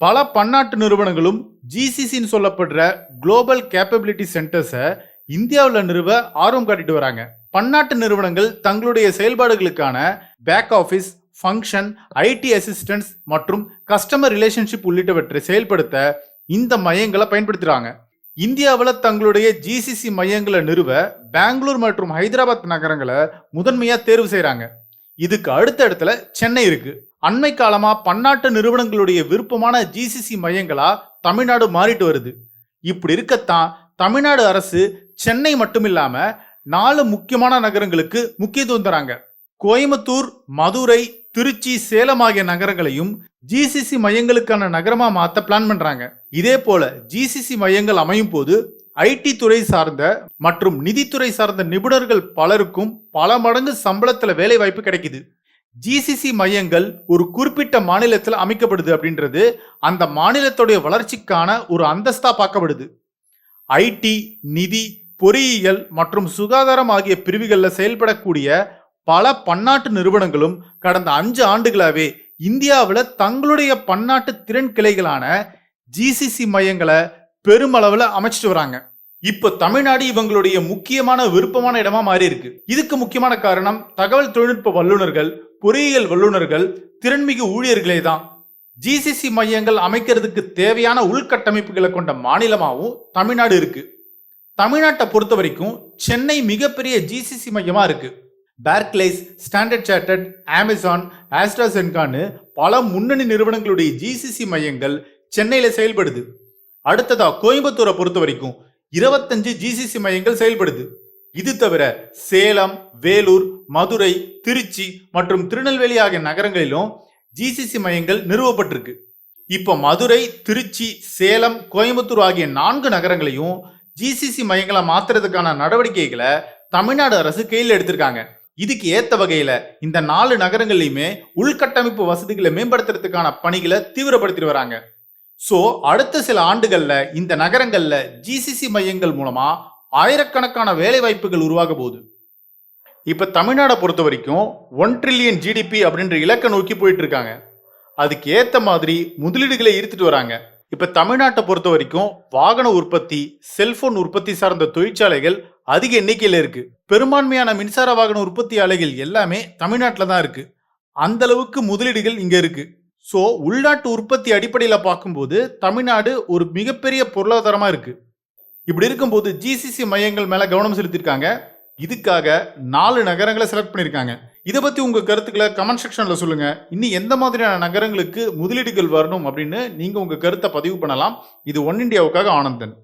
பல பன்னாட்டு நிறுவனங்களும் ஜிசிசின்னு சொல்லப்படுற குளோபல் கேப்பபிலிட்டி சென்டர்ஸை இந்தியாவில் நிறுவ ஆர்வம் காட்டிட்டு வராங்க. பன்னாட்டு நிறுவனங்கள் தங்களுடைய செயல்பாடுகளுக்கான back office function IT assistance மற்றும் கஸ்டமர் ரிலேஷன்ஷிப் உள்ளிட்டவற்றை செயல்படுத்த இந்த மையங்களை பயன்படுத்துகிறாங்க இந்தியாவில் தங்களுடைய ஜிசிசி மையங்களை நிறுவ பெங்களூர் மற்றும் ஹைதராபாத் நகரங்களை முதன்மையாக தேர்வு செய்கிறாங்க இதுக்கு அடுத்த இடத்துல சென்னை இருக்கு. அண்மை காலமா பன்னாட்டு நிறுவனங்களுடைய விருப்பமான ஜிசிசி மையங்களா தமிழ்நாடு மாறிட்டு வருது. இப்படி இருக்கத்தான் தமிழ்நாடு அரசு சென்னை மட்டும் இல்லாம நாலு முக்கியமான நகரங்களுக்கு முக்கியத்துவம் தராங்க. கோயம்புத்தூர் மதுரை திருச்சி சேலம் ஆகிய நகரங்களையும் ஜிசிசி மையங்களுக்கான நகரமா மாத்த பிளான் பண்றாங்க. இதே போல ஜிசிசி மையங்கள் அமையும் போது ஐடி துறை சார்ந்த மற்றும் நிதித்துறை சார்ந்த நிபுணர்கள் பலருக்கும் பல மடங்கு சம்பளத்தில் வேலை வாய்ப்பு கிடைக்குது. ஜிசிசி மையங்கள் ஒரு குறிப்பிட்ட மாநிலத்தில் அமைக்கப்படுது அப்படின்றது அந்த மாநிலத்துடைய வளர்ச்சிக்கான ஒரு அந்தஸ்தா பார்க்கப்படுது. ஐடி நிதி பொறியியல் மற்றும் சுகாதாரம் ஆகிய பிரிவுகளில் செயல்படக்கூடிய பல பன்னாட்டு நிறுவனங்களும் கடந்த அஞ்சு ஆண்டுகளாகவே இந்தியாவில் தங்களுடைய பன்னாட்டு திறன் கிளைகளான ஜிசிசி மையங்களை பெருமளவில் அமைச்சிட்டு வராங்க. இப்போ தமிழ்நாடு இவங்களுடைய முக்கியமான விருப்பமான இடமா மாறி இருக்கு இதுக்கு முக்கியமான காரணம் தகவல் தொழில்நுட்ப வல்லுநர்கள் பொறியியல் வல்லுநர்கள் திறன்மிகு ஊழியர்களே தான். ஜிசிசி மையங்கள் அமைக்கிறதுக்கு தேவையான உள்கட்டமைப்புகளை கொண்ட மாநிலமாகவும் தமிழ்நாடு இருக்கு. தமிழ்நாட்டை பொறுத்த வரைக்கும் சென்னை மிகப்பெரிய ஜிசிசி மையமா இருக்கு. பேர்க்லைஸ் ஸ்டாண்டர்ட் சார்ட்டர்ட் அமேசான் ஆஸ்ட்ராசென்கான்னு பல முன்னணி நிறுவனங்களுடைய ஜிசிசி மையங்கள் சென்னையில் செயல்படுது. அடுத்ததா கோயம்புத்தூரை பொறுத்த வரைக்கும் இருபத்தஞ்சு ஜிசிசி மையங்கள் செயல்படுது. இது தவிர சேலம் வேலூர் மதுரை திருச்சி மற்றும் திருநெல்வேலி ஆகிய நகரங்களிலும் ஜிசிசி மையங்கள் நிறுவப்பட்டிருக்கு. இப்போ மதுரை திருச்சி சேலம் கோயம்புத்தூர் ஆகிய நான்கு நகரங்களையும் ஜிசிசி மையங்களை மாத்துறதுக்கான நடவடிக்கைகளை தமிழ்நாடு அரசு கையில் எடுத்திருக்காங்க. இதுக்கு ஏத்த வகையில இந்த நாலு நகரங்கள்லையுமே உள்கட்டமைப்பு வசதிகளை மேம்படுத்துறதுக்கான பணிகளை தீவிரப்படுத்திட்டு வராங்க. ஸோ அடுத்த சில ஆண்டுகளில் இந்த நகரங்களில் ஜிசிசி மையங்கள் மூலமாக ஆயிரக்கணக்கான வேலை வாய்ப்புகள் உருவாக போகுது. இப்போ தமிழ்நாடை பொறுத்த வரைக்கும் ஒன் ட்ரில்லியன் ஜிடிபி அப்படின்ற இலக்கை நோக்கி போயிட்டு இருக்காங்க. அதுக்கு ஏற்ற மாதிரி முதலீடுகளை ஈர்த்துட்டு வராங்க. இப்போ தமிழ்நாட்டை பொறுத்த வரைக்கும் வாகன உற்பத்தி செல்போன் உற்பத்தி சார்ந்த தொழிற்சாலைகள் அதிக எண்ணிக்கையில் இருக்கு. பெரும்பான்மையான மின்சார வாகன உற்பத்தி ஆலைகள் எல்லாமே தமிழ்நாட்டில் தான் இருக்கு. அந்த அளவுக்கு முதலீடுகள் இங்கே இருக்கு. ஸோ உள்நாட்டு உற்பத்தி அடிப்படையில் பார்க்கும்போது தமிழ்நாடு ஒரு மிகப்பெரிய பொருளாதாரமாக இருக்குது இப்படி இருக்கும்போது ஜிசிசி மையங்கள் மேலே கவனம் செலுத்தியிருக்காங்க. இதுக்காக நாலு நகரங்களை செலக்ட் பண்ணியிருக்காங்க. இதை பற்றி உங்கள் கருத்துக்களை கமெண்ட் செக்ஷனில் சொல்லுங்கள் இன்னும் எந்த மாதிரியான நகரங்களுக்கு முதலீடுகள் வரணும் அப்படின்னு நீங்கள் உங்கள் கருத்தை பதிவு பண்ணலாம். இது ஒன் இந்தியாவுக்காக ஆனந்தன்.